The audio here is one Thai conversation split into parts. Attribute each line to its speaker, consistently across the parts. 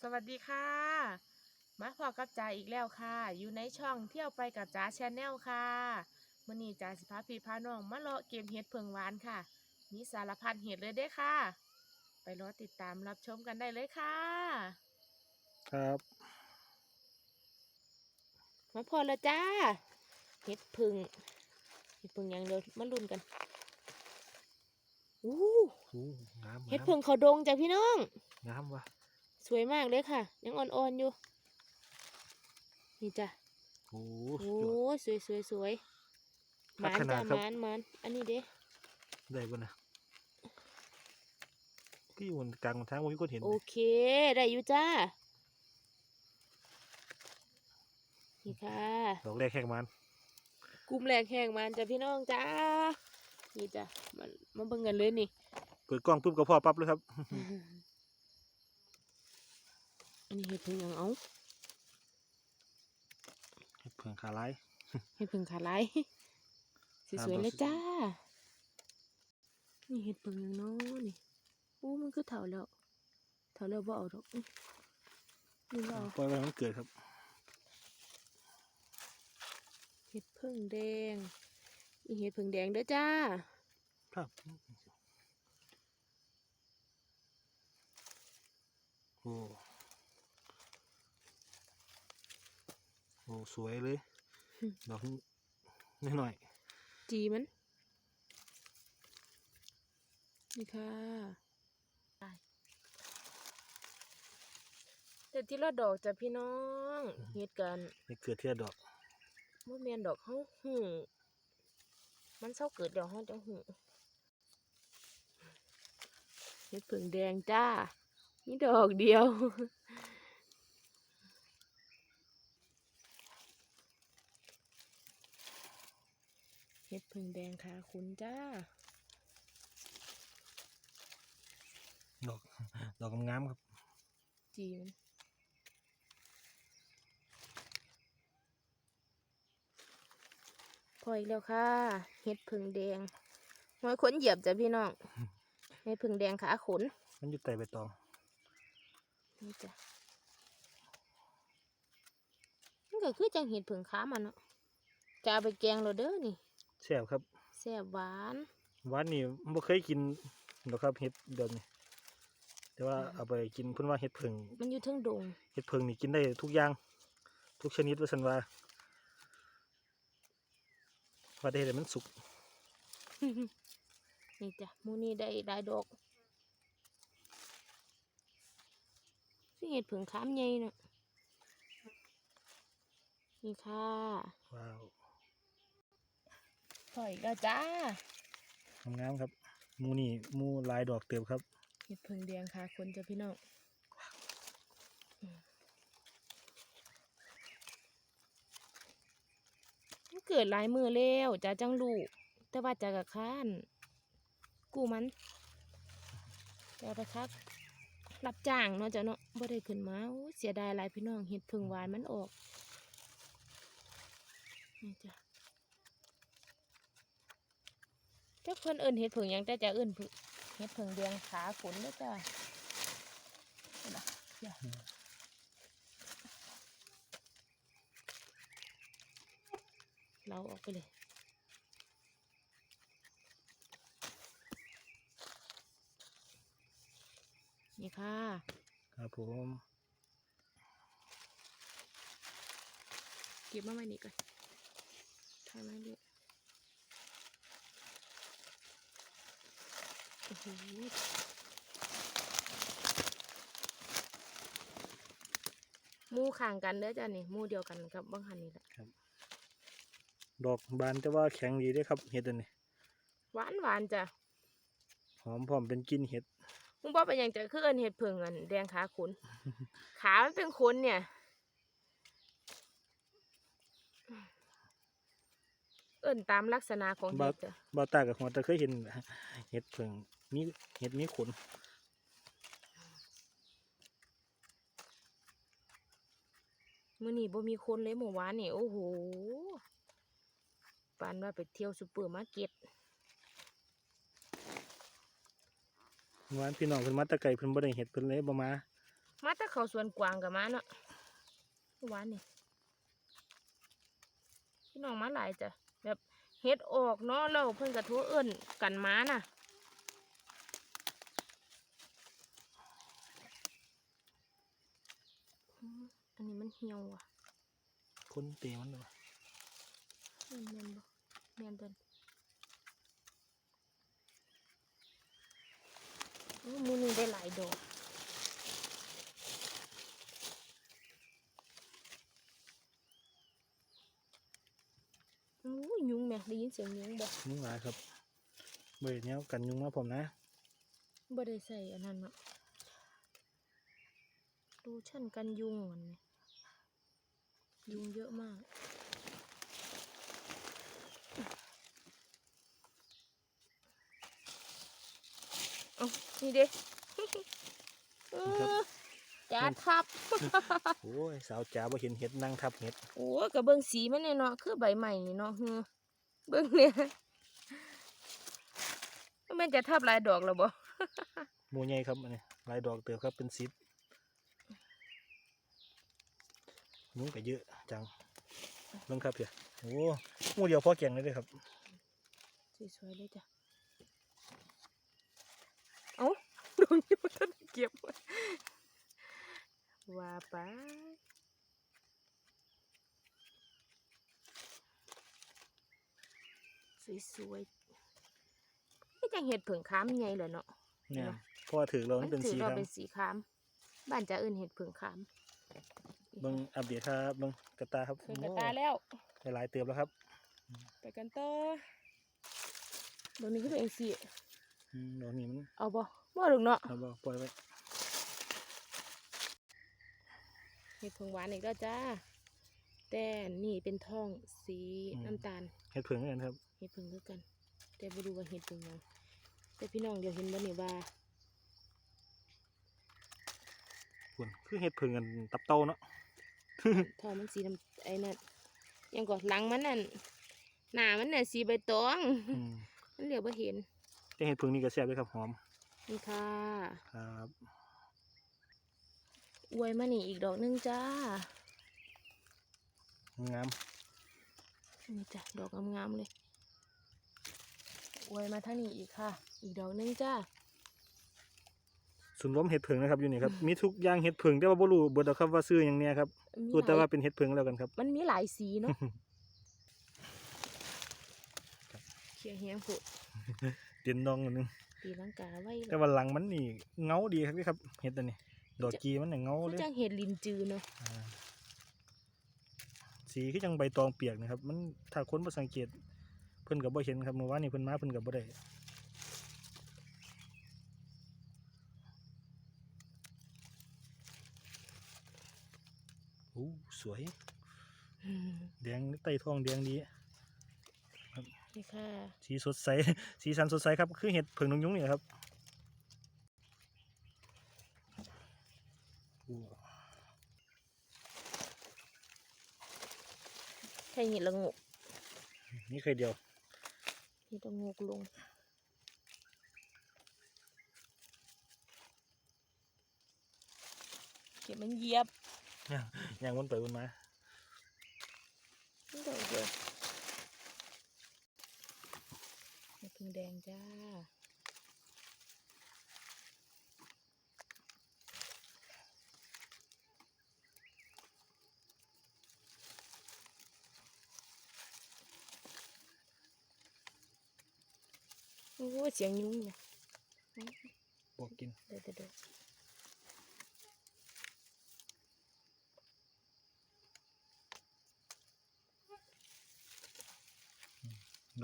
Speaker 1: สวัสดีค่ะ มาพอกับจ๋าอีกแล้วค่ะ อยู่ในช่องเที่ยวไปกับจ๋าชาแนลค่ะมื่อนี้จ๋าสิพาพี่พาน้องมาเลาะเก็บเห็ดเพิงหวานค่ะ มีสารพัดเห็ดเลยเด้อค่ะ ไปรอติดตามรับชมกันได้เลยค่ะ
Speaker 2: ครับ
Speaker 1: มาพอแล้วจ้าเห็ดพึ่งเห็ดพึ่งอย่างเดียวมาลุ้นกันอู้
Speaker 2: อู้งาม
Speaker 1: เห็ด
Speaker 2: งาม
Speaker 1: พึ่งเขาดงจ้ะพี่น้อง
Speaker 2: งามวะ
Speaker 1: สวยมากเลยค่ะ ยังอ่อนๆอยู่ นี่จ้ะ
Speaker 2: โอ้
Speaker 1: โอ้
Speaker 2: สุดยอด
Speaker 1: สวยสวยสวยห
Speaker 2: พั
Speaker 1: มาน
Speaker 2: ฒนา
Speaker 1: จ้ะ
Speaker 2: ครับ
Speaker 1: หมานหมานอันนี้เด้
Speaker 2: ได้ปะนะพี่อยู่กลางทางวันนี้ก็เห็น
Speaker 1: โอเค ได้อยู่จ้า นี่ค่ะ
Speaker 2: ดอกแรกแข่งมัน
Speaker 1: กลุ่มแรกแห้งมันจ้ะพี่น้องจ้า นี่จ้ะมันมาเบิ่งกันเลยนี่
Speaker 2: เปิดกล้องปุ๊บก็พอปั๊บเลยครับ
Speaker 1: อันนี้เห็ดพึ่งหยังเอา
Speaker 2: เห็ดเผืองขาลาย
Speaker 1: เห็ดพึ่งขาลายสวยๆเลยจ้า นี่เห็ดพึ่งหยังเนาะนี่อู้มันคือเถาแล้วเถาแล้วบ่เอาดอกอื้อนี่บ่เอา
Speaker 2: ปล่อยไว้ให้มันเกิดครับ
Speaker 1: เห็ดพึ่งแดงนี่เห็ดพึ่งแดงเด้อจ้า
Speaker 2: ครับโอ้ โอ้สวยเลย
Speaker 1: อืม
Speaker 2: ดอกนิดหน่อย
Speaker 1: จีมัน นี่ค่ะแต่ที่ละดอกจ้ะพี่น้องเฮ็ดกัน
Speaker 2: นี่เกิดเทียดอก
Speaker 1: บ่แม่นดอกเฮาหูมันเศร้าเกิดดอกเฮาจังหูเฮ็ดผึ่งแดงจ้านี่ดอกเดียว ดผึ่งแดงค่ะคุณจ้า
Speaker 2: ดอกดอกงามๆครับ
Speaker 1: จีมันพออีกแล้วค่ะ เห็ดผึ่งแดงหอยขนเหยียบจ้ะพี่น้อง เห็ดผึ่งแดงขาขน
Speaker 2: มันอยู่ใต้ใบตอง
Speaker 1: นี่จ้ะมันก็คือจังเห็ดผึ่งขามันเนาะจะเอาไปแกงเราเด้อนี่
Speaker 2: แซ่บครับ
Speaker 1: แซ่บหวาน
Speaker 2: หวานนี่บ่เคยกินหรอกครับเห็ดเดือนนี้ แต่ว่าเอาไปกินเพิ่นว่าเห็ดเพิง
Speaker 1: มันอยู่เทึงดง
Speaker 2: เห็ดเพิงนี่กินได้ทุกอย่าง ทุกชนิดว่าซั่นว่าว่าได้แต่มันสุก
Speaker 1: นี่จ้ะหมูนี่ได้ได้ดอกนี่เห็ดผึ่งขามใหญ่เนาะนี่ค่ะ
Speaker 2: ว้าว
Speaker 1: ถอยแล้วจ้า
Speaker 2: งามๆครับหมูนี่หมูหลายดอกเติบครับ
Speaker 1: เห็ดผึ่งแดงค่ะคนจ้ะพี่น้องอืมมันเกิดหลายมือแล้วจ้าจังลูกแต่ว่าจะกะค้านกูมันจะไปคักรับจ้างเนาะจ้ะเนาะบ่ได้ขึ้นมาโอ้ยเสียดายหลายพี่น้องเห็ดผึ่งหวานมันออกนี่จ้ะ แต่เพิ่นเอิ้นเห็ดผึ่งหยังแต่จะเอิ้นผึ่งเฮ็ดเพิงแดงขาฝนด้วยจ้ะเอาล่ะเดี๋ยวเราออกไปเลยนี่ค่ะ
Speaker 2: ครับผม
Speaker 1: เก็บมาไว้นี่ก่อนทำไว้ด้วยโอ้โหห มู่ข้างกันเด้อจ้ะนี่หมู่เดียวกันกับบางหันนี่แหละ
Speaker 2: ดอกบานแต่ว่าแข็งดีเด้อครับเห็ดอันนี้
Speaker 1: หวานหวานๆจ้ะ
Speaker 2: หอมพร้อมเป็นกลินเห็ด
Speaker 1: มึงบอกเป็นอย่างจะคือเอินเห็ดเพิงอันแดงขาขน ขามันเป็นขนเนี่ย เอินตามลักษณะของเห็ดจ้ะ
Speaker 2: บ่าวตากับหัวแต่เคยเห็นเห็ดเพิง มีเห็ดมีขน
Speaker 1: มื่อนี้บ่มีคนเลยเมื่อวานนี่โอ้โหปานว่าไปเที่ยวซูเปอร์มาร์เก็ต
Speaker 2: หวานพี่น้องเพิ่นมาแตะไกลเพิ่นบ่ได้เห็ดเพิ่นเลยบ่มา
Speaker 1: มาแต่เขาสวนกวางกับมาเนาะเมื่อวานนี่พี่น้องมาหลายจ้ะแบบเฮ็ดออกเนาะแล้วเพิ่นกระทู้เอิ้นกันมาน่ะอืมอันนี้มัน เหี่ยวว่ะ
Speaker 2: คนเตะมันเลย
Speaker 1: แม่นแม่นบ่แม่นเพิ่นโอ้มือนี้ได้หลายดอกโอ้ยยุงแม่ได้ยินเสียงยุงบ่
Speaker 2: ยุงหลายครับเบรเนี้ยกันยุงมาผมนะ
Speaker 1: บ่ได้ใส่อันนั้นเนาะดูชั่นกันยุงมันนี่ ยุงเยอะมาก เอานี่เด้เออจ้าทับ
Speaker 2: โอ้ย สาวจ๋าบ่เห็นเห็ดนั่งทับเห็ด
Speaker 1: โอ้ยกระเบื้องสีมันเนี่ยเนาะ คือใบใหม่นี่เนาะเฮือเบื้องเนี่ยมันเป็นจะทับหลายดอกแล้วบ่
Speaker 2: หมูใหญ่ครับอันนี้หลายดอกเติบครับเป็นสิบ ยุงก็เยอะจังเบิ่งครับเพียโอ้หมูเดียวพอแกงเลยเด้อครับ
Speaker 1: สวยๆเลยจ้ะเอ้าดวงนี้มันทันได้เก็บไว้ว่าไปสวยๆนี่จังเห็ดเผิงค้ามใหญ่เลยเนาะ
Speaker 2: เนี่ย
Speaker 1: เห็นไหม
Speaker 2: เพราะว่าถือเรามันเป็น
Speaker 1: ถื
Speaker 2: สี
Speaker 1: เรา
Speaker 2: ครับ
Speaker 1: เป็นสีค้ามบ้านจะเอื่นเห็ดเผิงค้าม
Speaker 2: เบิ่งอัปเดตครับเบิ่งกระตาครับ
Speaker 1: เผิงกระตาแล้ว
Speaker 2: โอ้หลายๆเติบแล้วครับ
Speaker 1: ไปกันต่อดอกนี้คือเป็นเองสิ
Speaker 2: อืมดอกนี้มัน
Speaker 1: เอาบ่บ่ลูกเนาะ
Speaker 2: เอาบ่ปล่อยไว้
Speaker 1: เห็ดเผิงหวานอีกแล้วจ้า แต่นี่เป็นทองสีน้ำตาล
Speaker 2: เห็ดเผึ่งเหมือนกันครับ
Speaker 1: เห็ดเผิงคือกัน แต่บ่รู้ว่าเห็ดเผิงหยังแต่พี่น้องเดี๋ยวเห็นบ่นี่ว่า
Speaker 2: คุณคือเห็ดเผึ่งกันตับเต้าเนาะ
Speaker 1: ทองมันสีน้ำไอ้นั่นยังก่อนหลังมันนั่นหน้ามันน่ะสีใบตอง
Speaker 2: อืม
Speaker 1: มันเหลียวบ่เห็น
Speaker 2: แต่เห็ดเผึ่งนี่ก็แซ่บด้วยครับหอม
Speaker 1: นี่ค่ะ
Speaker 2: ครับ
Speaker 1: อวยมานี่อีกดอกหนึงจ้า
Speaker 2: งาม
Speaker 1: นี่จ้ะดอกงามๆเลยอวยมาทางนี้อีกค่ะ อีกดอกหนึงจ้า
Speaker 2: ส่วนรวมเห็ดเผึ่งนะครับอยู่นี่ครับมีทุกอย่างเห็ดเผึ่งแต่ว่าบ่รู้เบิดดอกครับว่าซื้อหยังเนี่ยครับ
Speaker 1: มี
Speaker 2: รู้แต่
Speaker 1: หล
Speaker 2: ว่ายเป็นเห็ดเผึ่งแล้วกันครับ
Speaker 1: มันมีหลายสีเนาะเขียวเฮียงผุ
Speaker 2: เตียนดองอันหนึง
Speaker 1: ตีลังกาไว้
Speaker 2: แต่ว่าหลังมันนี่เงาดีครับนี่ครับเห็ดอันนี้ดอกกีมันเนี่ยเงา
Speaker 1: คือ
Speaker 2: เลย
Speaker 1: จังเห็ดลินจือเนาะ
Speaker 2: อ่าสีคือจังใบตองเปียกนะครับ มันถ้าคนบ่สังเกตเพิ่นก็บ่เห็นครับเมื่อวานนี้เพิ่นมาเพิ่นก็บ่ได้ สวย
Speaker 1: อืม
Speaker 2: แดงใต้ท้องแดงดี
Speaker 1: นี่ค่ะ
Speaker 2: สีสดใสสีสันสดใสครับ คือเห็ดเผิงนกยุงนี่แหละครับโอ้
Speaker 1: ใช่เห็ดละโงก
Speaker 2: นี่เคยเดียว
Speaker 1: เห็ดละโงกลงเก็บมันเหยียบ
Speaker 2: ย่างวนไปวนมา
Speaker 1: นี่ดอกเดียวเห็ดพึ่งแดงจ้าโอ้เสียงยุ้งเนี่ย
Speaker 2: บอกกิน
Speaker 1: เดี๋ยวเดี๋ยวเดี๋ยว
Speaker 2: ด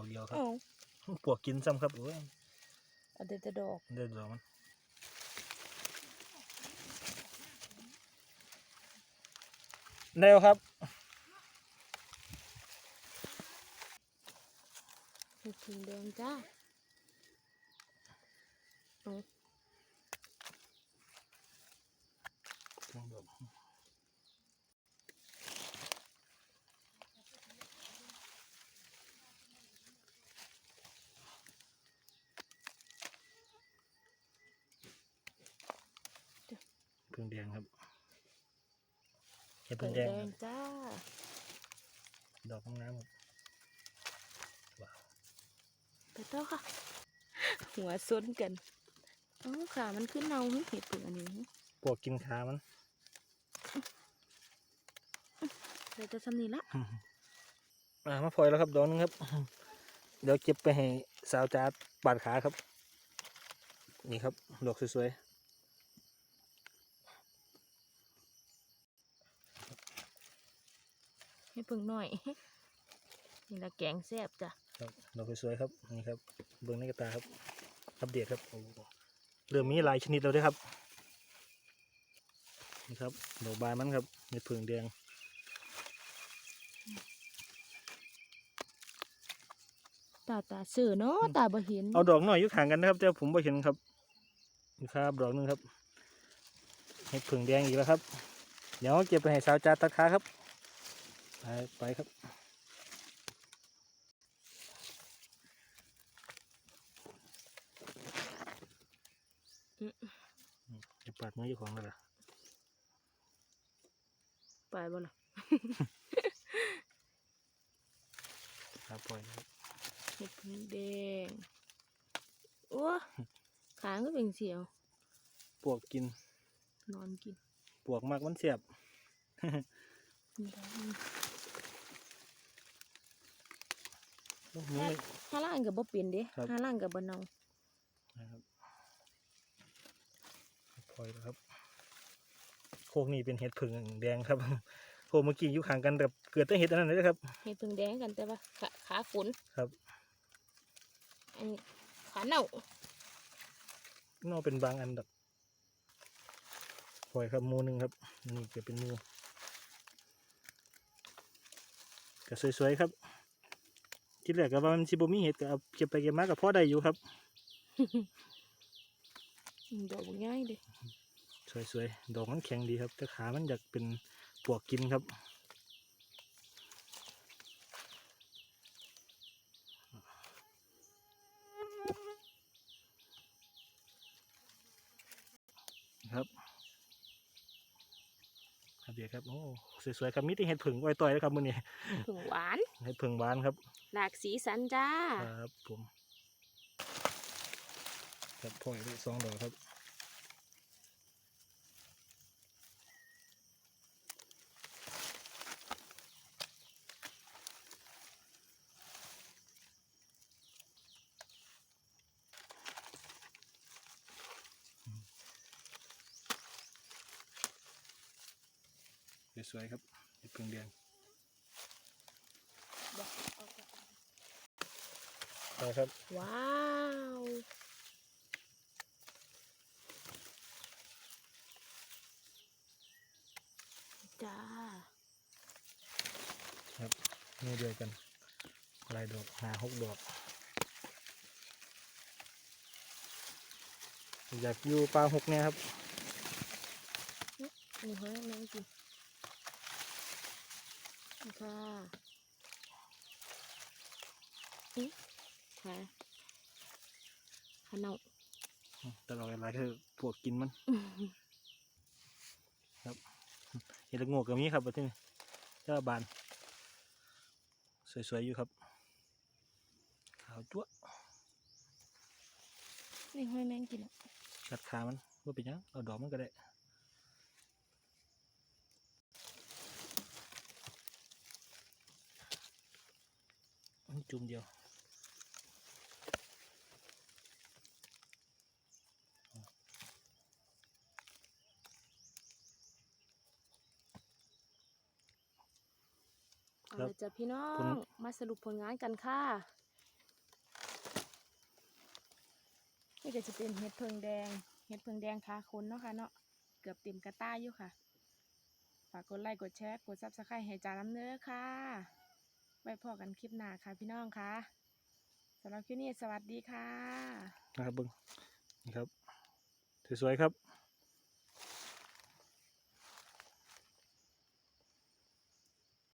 Speaker 2: อกเดียวครับ
Speaker 1: เอ้า
Speaker 2: ปวกกินซ้ำครับโอ้ย
Speaker 1: เอาเดี๋ยวเดี๋ยวดอก
Speaker 2: เด็ดดอกมันได้แล้วครับ
Speaker 1: เห็ดพึ่งแดงจ้าเอา
Speaker 2: ผ พึ่ง แดงครับเห็ด
Speaker 1: เพิ่
Speaker 2: พึ่
Speaker 1: ง
Speaker 2: ง
Speaker 1: แด
Speaker 2: แดง
Speaker 1: งจ้า
Speaker 2: ดอกน้ำครับว้าว
Speaker 1: ไปต่อค่ะ หัวซ้นกันอ๋อขามันขึ้นเนาเฮ้ยเห็ดเพิ่งอันนี้
Speaker 2: ปวกกินขามัน
Speaker 1: เลยจะทำนี่ละ
Speaker 2: อ่ามาพลอยแล้วครับดอกนึงครับ เดี๋ยวเก็บไปให้สาวจ้าปาดขาครับ นี่ครับดอกสวย
Speaker 1: ให้เพิ่งหน่อย นี่ละแกงแซ่บจ้ะ
Speaker 2: ๆครับดอกสวยๆครับนี่ครับเบิ้งในกระตาครับ อัปเดตครับโอ้โหเริ่มมีหลายชนิดแล้วด้วยครับนี่ครับดอกบานมันครับเห็ดพึ่งแดง
Speaker 1: ตาตาสื่อเนาะตาบ่เห็น
Speaker 2: เอาดอกหน่อยอยู่ข้างกันนะครับแต่ผมไม่เห็นครับนี่ครับดอกหนึงครับเห็ดผึ่งแดงอีกแล้วครับ เดี๋ยวเก็บไปให้สาวจ้าตัดขาครับ ไปไปครับอืมเดี๋ยวปาดมือเจ้าของแล้วล่ะ
Speaker 1: ไปบ่ล่ะ
Speaker 2: ครับปล่อยครับ
Speaker 1: เห็ดเพิ่งแดงโอ้ขาก็เป็นเสียว
Speaker 2: ปวกกิน
Speaker 1: นอนกิน
Speaker 2: ปวกมากมันเสียบ
Speaker 1: นี่ ค่ะ
Speaker 2: นี่
Speaker 1: ห้าล่างกับบ่เป็นเด้
Speaker 2: ครับ
Speaker 1: ห้าล่างกับบ่เนา
Speaker 2: นะครับปล่อยแล้วครับ โคกนี่เป็นเห็ดผึ่งแดงครับ โคกเมื่อกี้อยู่ข้างกันแต่เกิดแต่เห็ดอันนั้นเลยครับ
Speaker 1: เห็ดเพิ่งแดงกันแต่ว่าขาขาฝน
Speaker 2: ครับ
Speaker 1: อันนี้ขาเน่า
Speaker 2: นอกเป็นบางอันดับปล่อยครับหมูหนึ่งครับ นี่จะเป็นหมูก็สวยๆครับ ที่แรกก็ว่ามันชิบมีเห็ดก็เอาเก็บไปเก็บมากับพ่อได้อยู่ครับ
Speaker 1: อืมดอกบ่ง่ายเด้
Speaker 2: สวยๆดอกมันแข็งดีครับแต่ขามันอยากเป็นปวกกินครับครับ ดี๋ยวครับโอ้สวยๆครับมีแต่เห็ดผึ่งอ้อยต่อยนะครับมือนี้
Speaker 1: เพิ่งหวาน
Speaker 2: เห็ดผึ่งหวานครับ
Speaker 1: หลากสีสันจ้า
Speaker 2: ครับผมครับพ่อยได้สองดอกครับ สวยๆครับเห็ดผึ่งแดงไปครับ
Speaker 1: ว้าวจ้า
Speaker 2: ครับนี่เดียวกันลายดอกหาหกดอกอยากอยู่ปลาหกเนี่ยครับ
Speaker 1: นี่เฮ้ยแม่งกิน นี่ค่ะนี่ค่ะขนม
Speaker 2: แต่ดอกอะไรคือพวกกินมัน ครับเห็ดละโงกกับนี้ครับประเทศนี้เจ้าบาน สวยๆอยู่ครับขาวจั๊วะ
Speaker 1: นี่เฮ้ยแม่งกินอะ
Speaker 2: กัดขามันว่าเป็นหยังเอาดอกมันก็ได้ จุ่มเดียว
Speaker 1: เอาละจ้ะพี่น้อ
Speaker 2: คุณ
Speaker 1: งมาสรุปผลงานกันค่ะนี่ก็จะเป็นเห็ดเพิงแดง เห็ดเพิงแดงขาคนเนาะค่ะเนาะเกือบเต็มกระต้ายอยู่ค่ะ ฝากกดไลค์กดแชร์กดซับสไครต์ให้จาน้ำเนื้อค่ะ ไว้พอกันคลิปหน้าค่ะพี่น้องค่ะสำหรับคลิปนี้สวัสดีค่ะ
Speaker 2: นะครับเบิ้งนี่ครับสวยๆครับ